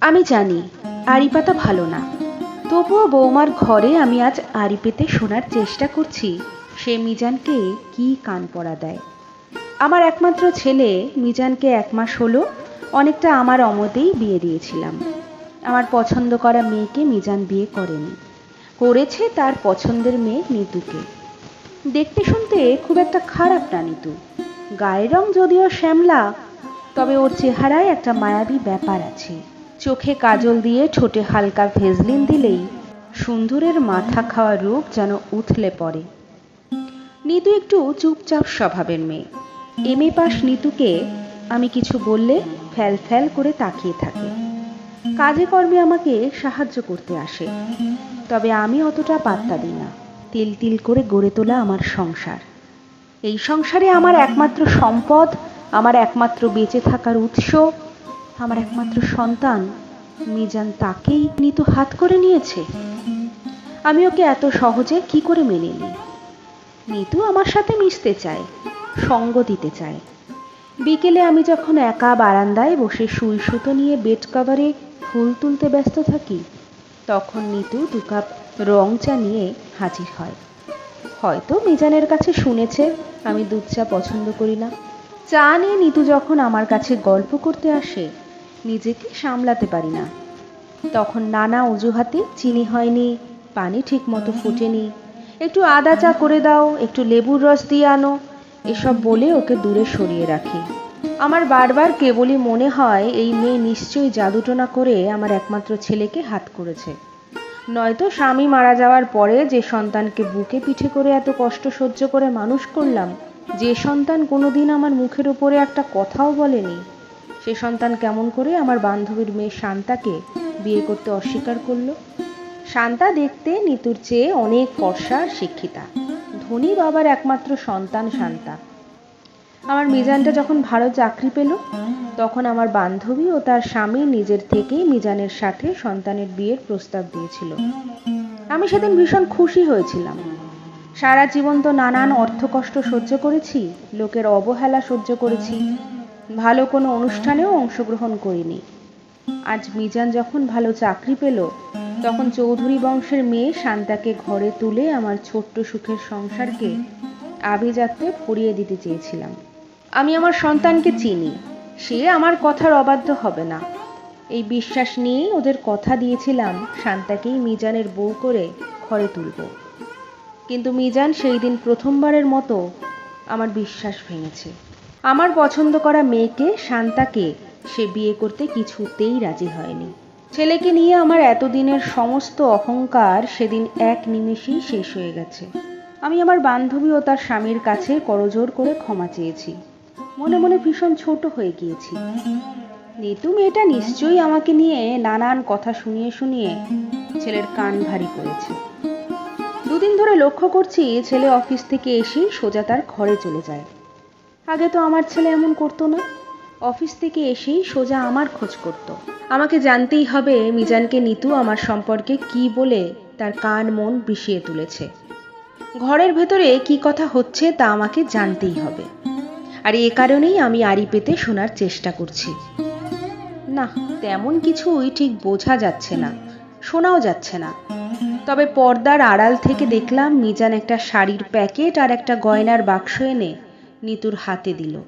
আমি জানি আড়ি পাতা ভালো না। তবুও বৌমার ঘরে আমি আজ আড়ি পেতে শোনার চেষ্টা করছি। সে মিজানকে কি কান পড়া দেয়? আমার একমাত্র ছেলে, মিজানকে এক মাস হলো, অনেকটা আমার অমতেই বিয়ে দিয়েছিলাম। আমার পছন্দ করা মেয়েকে মিজান বিয়ে করেনি। করেছে তার পছন্দের মেয়ে নিতুকে। দেখতে শুনতে খুব একটা খারাপ না নিতু। গায়ের রং যদিও শ্যামলা, তবে ওর চেহারায় একটা মায়াবী ব্যাপার আছে। চোখে কাজল দিয়ে ঠোঁটে হালকা ভেজলিন দিলেই সুন্দরের মাথা খাওয়া রূপ যেন উথলে পড়ে। নিতু একটু চুপচাপ স্বভাবের মেয়ে। এম এ পাশ নিতুকে আমি কিছু বললে ফ্যাল ফ্যাল করে তাকিয়ে থাকে। কাজে কর্মে আমাকে সাহায্য করতে আসে। তবে আমি অতটা পাত্তা দিই না। তিল তিল করে গড়ে তোলা আমার সংসার। এই সংসারে আমার একমাত্র সম্পদ, আমার একমাত্র বেঁচে থাকার উৎস আমার একমাত্র সন্তান। মিজান তাকেই নিতু হাত করে নিয়েছে। আমি ওকে এত সহজে কি করে মেনে নিই? নিতু আমার সাথে মিশতে চায়, সঙ্গ দিতে চায়। বিকেলে আমি যখন একা বারান্দায় বসে সুই সুতো নিয়ে বেড কভারে ফুল তুলতে ব্যস্ত থাকি, তখন নিতু দু কাপ রং চা নিয়ে হাজির হয়। হয়তো মিজানের কাছে শুনেছে, আমি দুধ চা পছন্দ করি না। চা নিয়ে নিতু যখন আমার কাছে গল্প করতে আসে নিজেকে সামলাতে পারি না। তখন নানা অজুহাতে চিনি হয়নি, পানি ঠিক মতো ফুটেনি। একটু আদা চা করে দাও, একটু লেবুর রস দিয়ে আনো, এসব বলে ওকে দূরে সরিয়ে রাখি। আমার বারবার কেবলই মনে হয়, এই মেয়ে নিশ্চয়ই জাদুটোনা করে আমার একমাত্র ছেলেকে হাত করেছে। নয়তো স্বামী মারা যাওয়ার পরে যে সন্তানকে বুকে পিঠে করে এত কষ্ট সহ্য করে মানুষ করলাম, যে সন্তান কোনোদিন আমার মুখের উপরে একটা কথাও বলেনি। সে সন্তান কেমন করে আমার বান্ধবীর মেয়ে শান্তাকে বিয়ে করতে অস্বীকার করল? শান্তা দেখতে নিতুর চেয়ে অনেক ফর্সা শিক্ষিতা। ধনী বাবার একমাত্র সন্তান শান্তা। আমার মিজানটা যখন ভালো চাকরি পেল, তখন আমার বান্ধবী ও তার স্বামী নিজের থেকেই মিজানের সাথে সন্তানের বিয়ের প্রস্তাব দিয়েছিল। আমি সেদিন ভীষণ খুশি হয়েছিলাম। সারা জীবন তো নানান অর্থকষ্ট সহ্য করেছি, লোকের অবহেলা সহ্য করেছি ভালো কোনো অনুষ্ঠানেও অংশগ্রহণ করিনি। আজ মিজান যখন ভালো চাকরি পেল, তখন চৌধুরী বংশের মেয়ে শান্তাকে ঘরে তুলে আমার ছোট্ট সুখের সংসারকে আভিজাত্যে ভরিয়ে দিতে চেয়েছিলাম। আমি আমার সন্তানকে চিনি, সে আমার কথার অবাধ্য হবে না। এই বিশ্বাস নিয়েই ওদের কথা দিয়েছিলাম, শান্তাকেই মিজানের বউ করে ঘরে তুলব। কিন্তু মিজান সেই দিন প্রথমবারের মতো আমার বিশ্বাস ভেঙেছে। আমার পছন্দ করা মেয়েকে, শান্তাকে, সে বিয়ে করতে কিছুতেই রাজি হয়নি। ছেলেকে নিয়ে আমার এতদিনের সমস্ত অহংকার সেদিন এক নিমেষেই শেষ হয়ে গেছে। আমি আমার বান্ধবী ও তার স্বামীর কাছে করজোর করে ক্ষমা চেয়েছি। মনে মনে ভীষণ ছোট হয়ে গিয়েছি। নিতু, মেয়েটা নিশ্চয়ই আমাকে নিয়ে নানান কথা শুনিয়ে শুনিয়ে ছেলের কান ভারী করেছে। দুদিন ধরে লক্ষ্য করছি ছেলে অফিস থেকে এসেই সোজা তার ঘরে চলে যায়। আগে তো আমার ছেলে এমন করতো না। অফিস থেকে এসেই সোজা আমার খোঁজ করত। আমাকে জানতেই হবে মিজানকে নিতু আমার সম্পর্কে কি বলে তার কান মন বিষিয়ে তুলেছে। ঘরের ভেতরে কি কথা হচ্ছে তা আমাকে জানতেই হবে। আর এ কারণেই আমি আড়ি পেতে শোনার চেষ্টা করছি। না, তেমন কিছুই ঠিক বোঝা যাচ্ছে না, শোনাও যাচ্ছে না। তবে পর্দার আড়াল থেকে দেখলাম মিজান একটা শাড়ির প্যাকেট আর একটা গয়নার বাক্স এনে নিতুর হাতে দিল।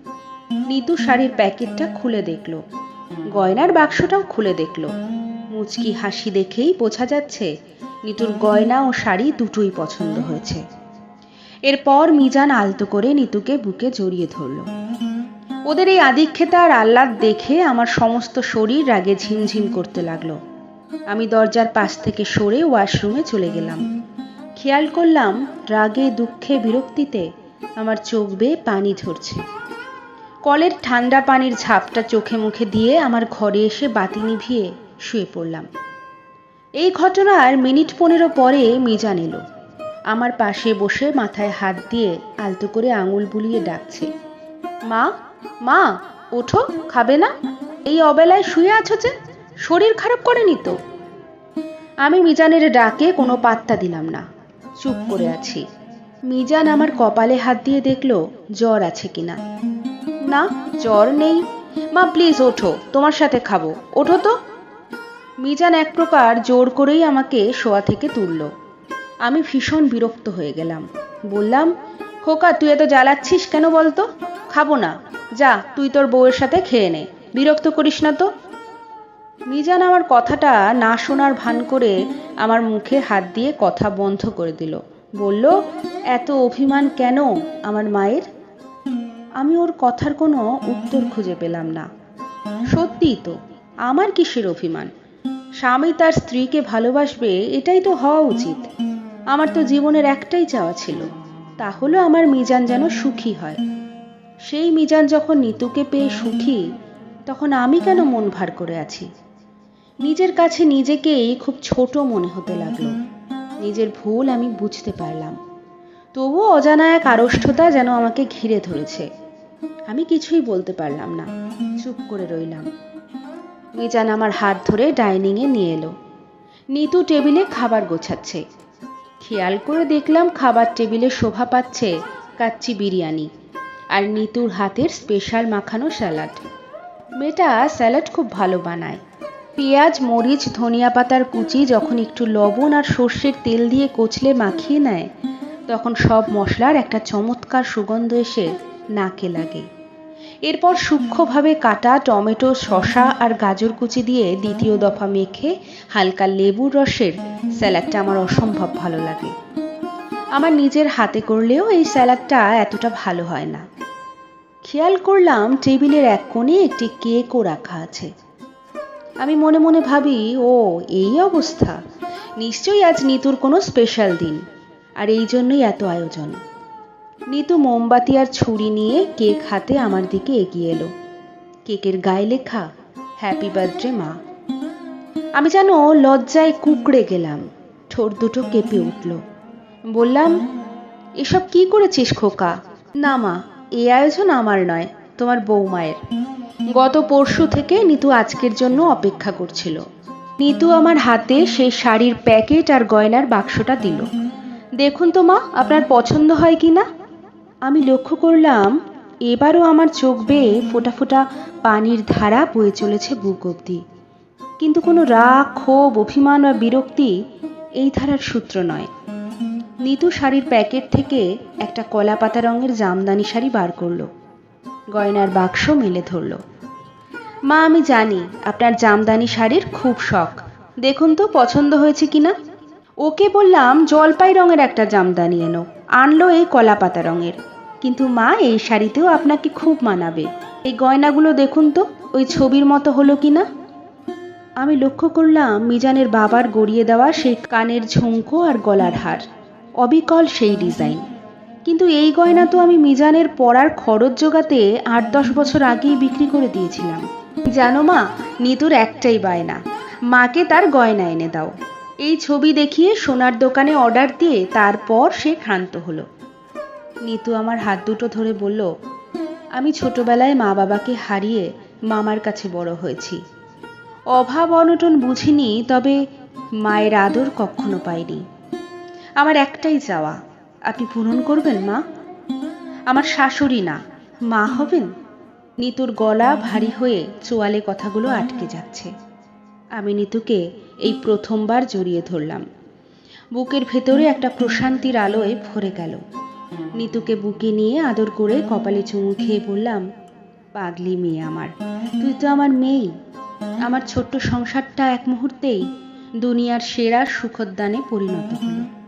নিতু শাড়ির প্যাকেটটা খুলে দেখল। গয়নার বাক্সটাও খুলে দেখল। মুচকি হাসি দেখেই বোঝা যাচ্ছে, নিতুর গয়না ও শাড়ি দুটোই পছন্দ হয়েছে। এরপর মিজান আলতো করে নিতুকে বুকে জড়িয়ে ধরল। ওদের এই আদিক্ষেতা আর আহ্লাদ দেখে আমার সমস্ত শরীর রাগে ঝিমঝিম করতে লাগল। আমি দরজার পাশ থেকে সরে ওয়াশরুমে চলে গেলাম। খেয়াল করলাম রাগে, দুঃখে, বিরক্তিতে আমার চোখ বেয়ে পানি ঝরছে কলের ঠান্ডা পানির ঝাপটা চোখে মুখে দিয়ে আমার ঘরে এসে বাতি নিভিয়ে শুয়ে পড়লাম। এই ঘটনার মিনিট পনেরো পরে মিজান এলো। আমার পাশে বসে মাথায় হাত দিয়ে আলতো করে আঙুল বুলিয়ে ডাকছে। মা মা, ওঠো, খাবে না? এই অবেলায় শুয়ে আছো যে? শরীর খারাপ করেনি তো? আমি মিজানের ডাকে কোনো পাত্তা দিলাম না। চুপ করে আছি। মিজান আমার কপালে হাত দিয়ে দেখল, জ্বর আছে কিনা। না, জ্বর নেই। মা প্লিজ ওঠো, তোমার সাথে খাব। ওঠো তো। মিজান এক প্রকার জোর করেই আমাকে শোয়া থেকে তুলল। আমি ভীষণ বিরক্ত হয়ে গেলাম। বললাম, খোকা, তুই এত জ্বালাচ্ছিস কেন বলতো? খাব না। যা, তুই তোর বউয়ের সাথে খেয়ে নে। বিরক্ত করিস না তো? মিজান আমার কথাটা না শোনার ভান করে আমার মুখে হাত দিয়ে কথা বন্ধ করে দিল। বলল, এত অভিমান কেন আমার মায়ের? আমি ওর কথার কোনো উত্তর খুঁজে পেলাম না। সত্যিই তো, আমার কিসের অভিমান? স্বামী তার স্ত্রীকে ভালোবাসবে, এটাই তো হওয়া উচিত। আমার তো জীবনের একটাই চাওয়া ছিল, তা হলো আমার মিজান যেন সুখী হয়। সেই মিজান যখন নিতুকে পেয়ে সুখী, তখন আমি কেন মন ভার করে আছি? নিজের কাছে নিজেকেই খুব ছোট মনে হতে লাগল। নিজের ভুল আমি বুঝতে পারলাম। তবুও অজানা এক আড়ষ্ঠতা যেন আমাকে ঘিরে ধরেছে। আমি কিছুই বলতে পারলাম না, চুপ করে রইলাম। মিজান আমার হাত ধরে ডাইনিংয়ে নিয়ে এলো। নিতু টেবিলে খাবার গোছাচ্ছে। খেয়াল করে দেখলাম খাবার টেবিলে শোভা পাচ্ছে কাচ্চি বিরিয়ানি আর নিতুর হাতের স্পেশাল মাখানো স্যালাড। মেয়েটা স্যালাড খুব ভালো বানায়। পেঁয়াজ, মরিচ, ধনিয়া পাতার কুচি যখন একটু লবণ আর সর্ষের তেল দিয়ে কচলে মাখিয়ে নেয়, তখন সব মশলার একটা চমৎকার সুগন্ধ এসে নাকে লাগে। এরপর সূক্ষ্মভাবে কাটা টমেটো, শসা আর গাজর কুচি দিয়ে দ্বিতীয় দফা মেখে হালকা লেবুর রসের স্যালাডটা আমার অসম্ভব ভালো লাগে। আমার নিজের হাতে করলেও এই স্যালাডটা এতটা ভালো হয় না। খেয়াল করলাম টেবিলের এক কোণে একটি কেকও রাখা আছে। আমি মনে মনে ভাবি, ও, এই অবস্থা। নিশ্চয়ই আজ নিতুর কোনো স্পেশাল দিন। আর এই জন্যই এত আয়োজন। নিতু মোমবাতি আর ছুরি নিয়ে কেক হাতে আমার দিকে এগিয়ে এলো। কেকের গায়ে লেখা হ্যাপি বার্থডে মা। আমি যেন লজ্জায় কুকড়ে গেলাম। ঠোঁট দুটো কেঁপে উঠল। বললাম, এসব কি করেছিস খোকা? না, মা, এই আয়োজন আমার নয়। তোমার বৌমায়ের। গত পরশু থেকে নিতু আজকের জন্য অপেক্ষা করছিল। নিতু আমার হাতে সেই শাড়ির প্যাকেট আর গয়নার বাক্সটা দিল। দেখুন তো মা, আপনার পছন্দ হয় কি না? আমি লক্ষ্য করলাম, এবারও আমার চোখ বেয়ে ফোটা ফোটা পানির ধারা বয়ে চলেছে বুক অবধি। কিন্তু কোনো রাগ, ক্ষোভ, অভিমান বা বিরক্তি এই ধারার সূত্র নয়। নিতু শাড়ির প্যাকেট থেকে একটা কলা পাতা রঙের জামদানি শাড়ি বার করল। গয়নার বাক্স মেলে ধরলো। মা, আমি জানি আপনার জামদানি শাড়ির খুব শখ। দেখুন তো, পছন্দ হয়েছে কিনা ওকে বললাম জলপাই রঙের একটা জামদানি এনো, আনলো এই কলা পাতা রঙের। কিন্তু মা, এই শাড়িতেও আপনাকে খুব মানাবে। এই গয়নাগুলো দেখুন তো, ওই ছবির মতো হলো কিনা আমি লক্ষ্য করলাম মিজানের বাবার গড়িয়ে দেওয়া সেই কানের ঝুমকো আর গলার হার। অবিকল সেই ডিজাইন। কিন্তু এই গয়না তো আমি মিজানের পড়ার খরচ জোগাতে আট দশ বছর আগেই বিক্রি করে দিয়েছিলাম। জানো মা, নিতুর একটাই বায়না। মাকে তার গয়না এনে দাও। এই ছবি দেখিয়ে সোনার দোকানে অর্ডার দিয়ে তারপর সে ক্ষান্ত হলো। নিতু আমার হাত দুটো ধরে বলল, আমি ছোটবেলায় মা বাবাকে হারিয়ে মামার কাছে বড় হয়েছি। অভাব অনটন বুঝিনি, তবে মায়ের আদর কখনো পাইনি। আমার একটাই চাওয়া আপনি পূরণ করবেন, মা? আমার শাশুড়ি না, মা হবেন? নিতুর গলা ভারী হয়ে চোয়ালে কথাগুলো আটকে যাচ্ছে। আমি নিতুকে এই প্রথমবার জড়িয়ে ধরলাম। বুকের ভেতরে একটা প্রশান্তির আলোয় ভরে গেল। নিতুকে বুকে নিয়ে আদর করে কপালে চুমু খেয়ে বললাম, পাগলি মেয়ে আমার, তুই তো আমার মেয়েই আমার ছোট্ট সংসারটা এক মুহূর্তেই দুনিয়ার সেরা সুখোদ্যানে পরিণত হলো।